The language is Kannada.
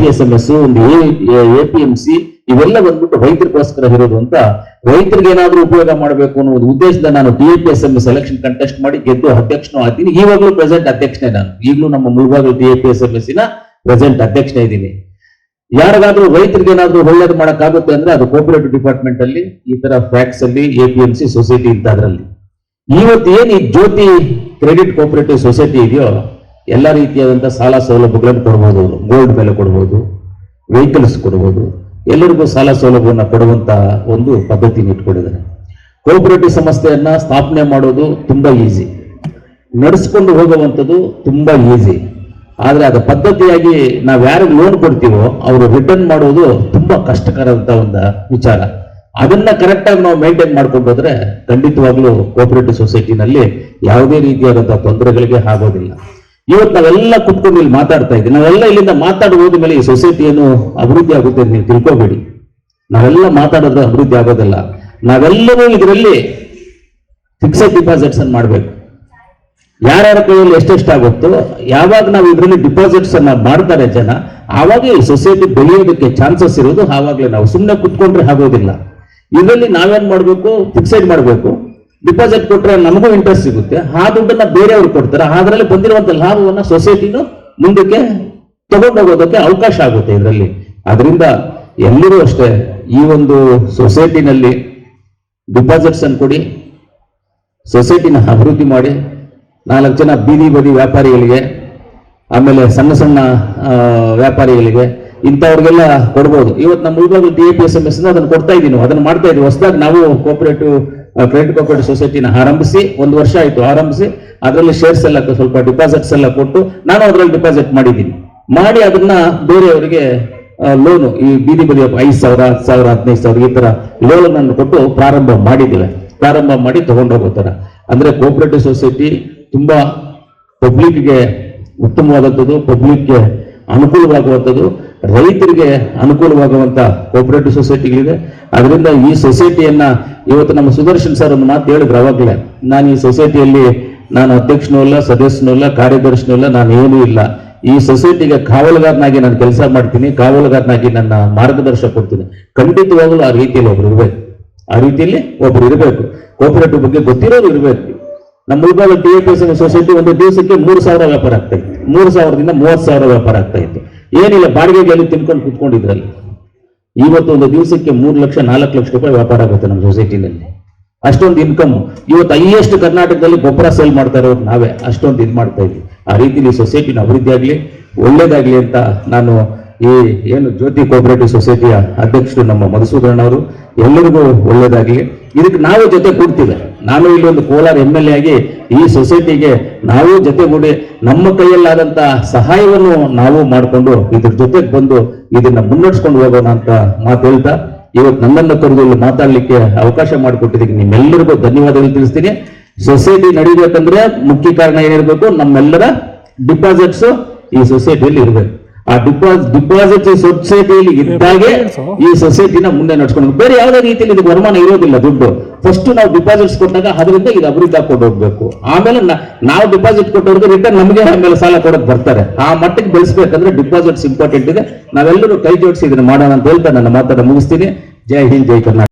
ಪಿ ಎಸ್ ಎಂ ಒಂದು ಎ ಪಿ ಎಂ ಸಿ ಇವೆಲ್ಲ ಬಂದ್ಬಿಟ್ಟು ರೈತರಿಗೋಸ್ಕರ ಇರೋದು ಅಂತ ರೈತರಿಗೆ ಏನಾದ್ರೂ ಉಪಯೋಗ ಮಾಡಬೇಕು ಅನ್ನೋ ಒಂದು ಉದ್ದೇಶದಿಂದ ನಾನು A P S S election contest ಮಾಡಿ ಗೆದ್ದು ಅಧ್ಯಕ್ಷನೂ ಆಗ್ತೀನಿ. ಈವಾಗಲೂ ಪ್ರೆಸೆಂಟ್ ಅಧ್ಯಕ್ಷನೇ ನಾನು. ಈಗಲೂ ನಮ್ಮ Mulbagal A P S M ಎಸ್ನ ಪ್ರೆಸೆಂಟ್ ಅಧ್ಯಕ್ಷನೇ ಇದ್ದೀನಿ. ಯಾರಿಗಾದ್ರೂ ರೈತರಿಗೆ ಏನಾದ್ರೂ ಒಳ್ಳೇದು ಮಾಡಕ್ಕಾಗುತ್ತೆ ಅಂದ್ರೆ ಅದು ಕೋಪರೇಟಿವ್ ಡಿಪಾರ್ಟ್ಮೆಂಟ್ ಅಲ್ಲಿ, ಈ ತರ ಫ್ಯಾಕ್ಸ್ ಅಲ್ಲಿ, A P M C society ಇಂತ ಅದರಲ್ಲಿ ಇವತ್ತು ಏನ್ ಈ ಜ್ಯೋತಿ ಕ್ರೆಡಿಟ್ ಕೋಪರೇಟಿವ್ ಸೊಸೈಟಿ ಇದೆಯೋ ಎಲ್ಲ ರೀತಿಯಾದಂಥ ಸಾಲ ಸೌಲಭ್ಯಗಳನ್ನು ಕೊಡ್ಬೋದು ಅವರು ಗೋಲ್ಡ್ ಮೇಲೆ ಕೊಡ್ಬೋದು ವೆಹಿಕಲ್ಸ್ ಕೊಡ್ಬೋದು ಎಲ್ಲರಿಗೂ ಸಾಲ ಸೌಲಭ್ಯವನ್ನು ಕೊಡುವಂಥ ಒಂದು ಪದ್ಧತಿಯನ್ನು ಇಟ್ಕೊಂಡಿದ್ದಾರೆ. ಕೋಪರೇಟಿವ್ ಸಂಸ್ಥೆಯನ್ನ ಸ್ಥಾಪನೆ ಮಾಡೋದು ತುಂಬಾ ಈಸಿ ನಡೆಸ್ಕೊಂಡು ಹೋಗುವಂಥದ್ದು ತುಂಬಾ ಈಸಿ ಆದ್ರೆ ಅದು ಪದ್ಧತಿಯಾಗಿ ನಾವು ಯಾರಿಗೆ ಲೋನ್ ಕೊಡ್ತೀವೋ ಅವರು ರಿಟರ್ನ್ ಮಾಡೋದು ತುಂಬಾ ಕಷ್ಟಕರವಂಥ ಒಂದು ವಿಚಾರ. ಅದನ್ನ ಕರೆಕ್ಟಾಗಿ ನಾವು ಮೇಂಟೈನ್ ಮಾಡ್ಕೊಂಡು ಹೋದ್ರೆ ಖಂಡಿತವಾಗ್ಲೂ ಕೋಪರೇಟಿವ್ ಸೊಸೈಟಿನಲ್ಲಿ ಯಾವುದೇ ರೀತಿಯಾದಂತಹ ತೊಂದರೆಗಳಿಗೆ ಆಗೋದಿಲ್ಲ. ಇವತ್ತು ನಾವೆಲ್ಲ ಕುತ್ಕೊಂಡು ಇಲ್ಲಿ ಮಾತಾಡ್ತಾ ಇದ್ದೀವಿ. ನಾವೆಲ್ಲ ಇಲ್ಲಿಂದ ಮಾತಾಡಿ ಹೋದ ಮೇಲೆ ಈ ಸೊಸೈಟಿ ಏನು ಅಭಿವೃದ್ಧಿ ಆಗುತ್ತೆ ನೀವು ತಿಳ್ಕೊಬೇಡಿ. ನಾವೆಲ್ಲ ಮಾತಾಡೋದು ಅಭಿವೃದ್ಧಿ ಆಗೋದಲ್ಲ. ನಾವೆಲ್ಲರೂ ಇದರಲ್ಲಿ ಫಿಕ್ಸೆಡ್ ಡಿಪಾಸಿಟ್ಸ್ ಅನ್ನು ಮಾಡಬೇಕು. ಯಾರ್ಯಾರ ಕೈಯಲ್ಲಿ ಎಷ್ಟೆಷ್ಟಾಗುತ್ತೋ ಯಾವಾಗ ನಾವು ಇದರಲ್ಲಿ ಡಿಪಾಸಿಟ್ಸ್ ಅನ್ನ ಮಾಡ್ತಾರೆ ಜನ, ಆವಾಗ ಈ ಸೊಸೈಟಿ ಬೆಳೆಯೋದಕ್ಕೆ ಚಾನ್ಸಸ್ ಇರೋದು, ಆವಾಗಲೇ ನಾವು ಸುಮ್ಮನೆ ಕುತ್ಕೊಂಡ್ರೆ ಆಗೋದಿಲ್ಲ. ಇದರಲ್ಲಿ ನಾವೇನ್ ಮಾಡಬೇಕು? ಫಿಕ್ಸೆಡ್ ಮಾಡಬೇಕು. ಡಿಪಾಸಿಟ್ ಕೊಟ್ಟರೆ ನಮಗೂ ಇಂಟ್ರೆಸ್ಟ್ ಸಿಗುತ್ತೆ. ಆ ದುಡ್ಡನ್ನ ಬೇರೆಯವ್ರು ಕೊಡ್ತಾರೆ. ಅದರಲ್ಲಿ ಬಂದಿರುವಂತ ಲಾಭವನ್ನ ಸೊಸೈಟಿನೂ ಮುಂದಕ್ಕೆ ತಗೊಂಡೋಗೋದಕ್ಕೆ ಅವಕಾಶ ಆಗುತ್ತೆ ಇದರಲ್ಲಿ. ಅದರಿಂದ ಎಲ್ಲರೂ ಅಷ್ಟೇ ಈ ಒಂದು ಸೊಸೈಟಿನಲ್ಲಿ ಡಿಪಾಸಿಟ್ಸ್ ಅನ್ನು ಕೊಡಿ ಸೊಸೈಟಿನ ಅಭಿವೃದ್ಧಿ ಮಾಡಿ. ನಾಲ್ಕು ಜನ ಬೀದಿ ಬದಿ ವ್ಯಾಪಾರಿಗಳಿಗೆ, ಆಮೇಲೆ ಸಣ್ಣ ಸಣ್ಣ ವ್ಯಾಪಾರಿಗಳಿಗೆ ಇಂಥವ್ರಿಗೆಲ್ಲ ಕೊಡ್ಬೋದು. ಇವತ್ತು ನಮ್ಮ Mulbagal D A P S M S ಅದನ್ನು ಕೊಡ್ತಾ ಇದ್ದೀನಿ ಅದನ್ನು ಮಾಡ್ತಾ ಇದ್ದೀವಿ ಹೊಸದಾಗಿ ನಾವು ಕೋಪರೇಟಿವ್ ಕ್ರೆಡಿಟ್ ಕೋಪರೇಟಿವ್ ಸೊಸೈಟಿನ ಆರಂಭಿಸಿ, ಒಂದು ವರ್ಷ ಆಯಿತು ಆರಂಭಿಸಿ, ಅದರಲ್ಲಿ ಶೇರ್ಸ್ ಎಲ್ಲ ಸ್ವಲ್ಪ ಡಿಪಾಸಿಟ್ಸ್ ಎಲ್ಲ ಕೊಟ್ಟು ನಾನು ಅದರಲ್ಲಿ ಡಿಪಾಸಿಟ್ ಮಾಡಿದ್ದೀನಿ. ಮಾಡಿ ಅದನ್ನ ಬೇರೆಯವರಿಗೆ ಲೋನು ಈ ಬೀದಿ ಬದಿಯ ಐದು ಸಾವಿರ, ಹತ್ತು ಸಾವಿರ, ಹದಿನೈದು ಸಾವಿರ ಈ ತರ ಲೋನ್ ಅನ್ನು ಕೊಟ್ಟು ಪ್ರಾರಂಭ ಮಾಡಿದ್ದೇವೆ. ಪ್ರಾರಂಭ ಮಾಡಿ ತಗೊಂಡೋಗೋ ತರ ಅಂದ್ರೆ ಕೋಪರೇಟಿವ್ ಸೊಸೈಟಿ ತುಂಬಾ ಪಬ್ಲಿಕ್ಗೆ ಉತ್ತಮವಾದಂಥದ್ದು ಪಬ್ಲಿಕ್ಗೆ ಅನುಕೂಲವಾಗುವಂಥದ್ದು. ರೈತರಿಗೆ ಅನುಕೂಲವಾಗುವಂತ ಕೋಪರೇಟಿವ್ ಸೊಸೈಟಿಗಳಿದೆ ಅದರಿಂದ ಈ ಸೊಸೈಟಿಯನ್ನ ಇವತ್ತು ನಮ್ಮ ಸುದರ್ಶನ್ ಸರ್ ಒಂದು ಮಾತು ಹೇಳಿದ್ರು ಅವಾಗಲೇ. ನಾನು ಈ ಸೊಸೈಟಿಯಲ್ಲಿ ನಾನು ಅಧ್ಯಕ್ಷನೂ ಇಲ್ಲ, ಸದಸ್ಯನೂ ಇಲ್ಲ, ಕಾರ್ಯದರ್ಶಿನೂ ಇಲ್ಲ, ನಾನು ಏನೂ ಇಲ್ಲ. ಈ ಸೊಸೈಟಿಗೆ ಕಾವಲುಗಾರನಾಗಿ ನಾನು ಕೆಲಸ ಮಾಡ್ತೀನಿ, ಕಾವಲುಗಾರನಾಗಿ ನನ್ನ ಮಾರ್ಗದರ್ಶನ ಕೊಡ್ತೀನಿ. ಖಂಡಿತವಾಗಲೂ ಆ ರೀತಿಯಲ್ಲಿ ಒಬ್ರು ಇರಬೇಕು. ಆ ರೀತಿಯಲ್ಲಿ ಒಬ್ರು ಇರಬೇಕು. ಕೋಪರೇಟಿವ್ ಬಗ್ಗೆ ಗೊತ್ತಿರೋರು ಇರಬೇಕು. ನಮ್ಮ ಮುಲ್ಬಾಗ ಟಿ ಎಸ್ ಸೊಸೈಟಿ ಒಂದು ದಿವಸಕ್ಕೆ ಮೂರು ಸಾವಿರ ವ್ಯಾಪಾರ ಆಗ್ತಾ ಇತ್ತು. ಮೂರು ಸಾವಿರದಿಂದ ಮೂವತ್ತು ಸಾವಿರ ವ್ಯಾಪಾರ ಆಗ್ತಾ ಇತ್ತು. ಏನಿಲ್ಲ ಬಾಡಿಗೆಗೆ ಎಲ್ಲಿ ತಿನ್ಕೊಂಡು ಕುತ್ಕೊಂಡಿದ್ರಲ್ಲಿ. ಇವತ್ತು ಒಂದು ದಿವಸಕ್ಕೆ ಮೂರು ಲಕ್ಷ, ನಾಲ್ಕು ಲಕ್ಷ ರೂಪಾಯಿ ವ್ಯಾಪಾರ ಆಗುತ್ತೆ ನಮ್ಮ ಸೊಸೈಟಿನಲ್ಲಿ ಅಷ್ಟೊಂದು ಇನ್ಕಮ್ ಇವತ್ತು ಹೈಯೆಸ್ಟ್ ಕರ್ನಾಟಕದಲ್ಲಿ ಗೊಬ್ಬರ ಸೇಲ್ ಮಾಡ್ತಾ ಇರೋರು ನಾವೇ. ಅಷ್ಟೊಂದು ಇದು ಮಾಡ್ತಾ ಇದ್ವಿ ಆ ರೀತಿಲಿ ಸೊಸೈಟಿನ ಅಭಿವೃದ್ಧಿ ಆಗಲಿ, ಒಳ್ಳೇದಾಗ್ಲಿ ಅಂತ ನಾನು ಈ ಏನು ಜ್ಯೋತಿ ಕೋಪರೇಟಿವ್ ಸೊಸೈಟಿಯ ಅಧ್ಯಕ್ಷರು ನಮ್ಮ ಮಧುಸೂದನ್ ಅವರು ಎಲ್ಲರಿಗೂ ಒಳ್ಳೇದಾಗಲಿ ಇದಕ್ಕೆ ನಾವು ಜೊತೆ ಕೂಡ್ತೀವಿ. ನಾನು ಇಲ್ಲಿ ಒಂದು ಕೋಲಾರ ಎಂ ಎಲ್ ಎ ಆಗಿ ಈ ಸೊಸೈಟಿಗೆ ನಾವು ಜೊತೆಗೂಡಿ ನಮ್ಮ ಕೈಯಲ್ಲಾದಂತ ಸಹಾಯವನ್ನು ನಾವು ಮಾಡಿಕೊಂಡು ಇದ್ರ ಜೊತೆಗೆ ಬಂದು ಇದನ್ನ ಮುನ್ನಡೆಸ್ಕೊಂಡು ಹೋಗೋಣ ಅಂತ ಮಾತು ಹೇಳ್ತಾ ಇವತ್ತು ನನ್ನನ್ನು ಕರೆದು ಇಲ್ಲಿ ಮಾತಾಡ್ಲಿಕ್ಕೆ ಅವಕಾಶ ಮಾಡಿಕೊಟ್ಟಿದ್ದಕ್ಕೆ ನಿಮ್ಮೆಲ್ಲರಿಗೂ ಧನ್ಯವಾದಗಳು ತಿಳಿಸ್ತೀನಿ. ಸೊಸೈಟಿ ನಡೀಬೇಕಂದ್ರೆ ಮುಖ್ಯ ಕಾರಣ ಏನಿರಬೇಕು? ನಮ್ಮೆಲ್ಲರ ಡಿಪಾಸಿಟ್ಸ್ ಈ ಸೊಸೈಟಿಯಲ್ಲಿ ಇರಬೇಕು. ಆ ಡಿಪಾಸಿಟ್ ಡಿಪಾಸಿಟ್ ಸೊಸೈಟಿಯಲ್ಲಿ ಇದ್ದಾಗೆ ಈ ಸೊಸೈಟಿನ ಮುಂದೆ ನಡ್ಸ್ಕೊಂಡು ಬೇರೆ ಯಾವುದೇ ರೀತಿಯಲ್ಲಿ ಇದು ವರಮಾನ ಇರೋದಿಲ್ಲ ದುಡ್ಡು. ಫಸ್ಟ್ ನಾವು ಡಿಪಾಸಿಟ್ಸ್ ಕೊಟ್ಟಾಗ ಅದರಿಂದ ಇದು ಅಭಿವೃದ್ಧಿ ಹಾಕೊಂಡು ಹೋಗ್ಬೇಕು. ಆಮೇಲೆ ನಾವು ಡಿಪಾಸಿಟ್ ಕೊಟ್ಟವ್ರಿಗೆ ರಿಟರ್ನ್ ನಮಗೆ ಆಮೇಲೆ ಸಾಲ ಕೊಡೋಕೆ ಬರ್ತಾರೆ. ಆ ಮಟ್ಟಕ್ಕೆ ಬೆಳೆಸ್ಬೇಕಂದ್ರೆ ಡಿಪಾಸಿಟ್ಸ್ ಇಂಪಾರ್ಟೆಂಟ್ ಇದೆ. ನಾವೆಲ್ಲರೂ ಕೈ ಜೋಡಿಸಿ ಇದನ್ನ ಮಾಡೋಣ ಅಂತ ಹೇಳ್ತಾ ನನ್ನ ಮಾತನ್ನ ಮುಗಿಸ್ತೀನಿ. ಜೈ ಹಿಂದ್ ಜೈ ಕರ್ನಾಟಕ.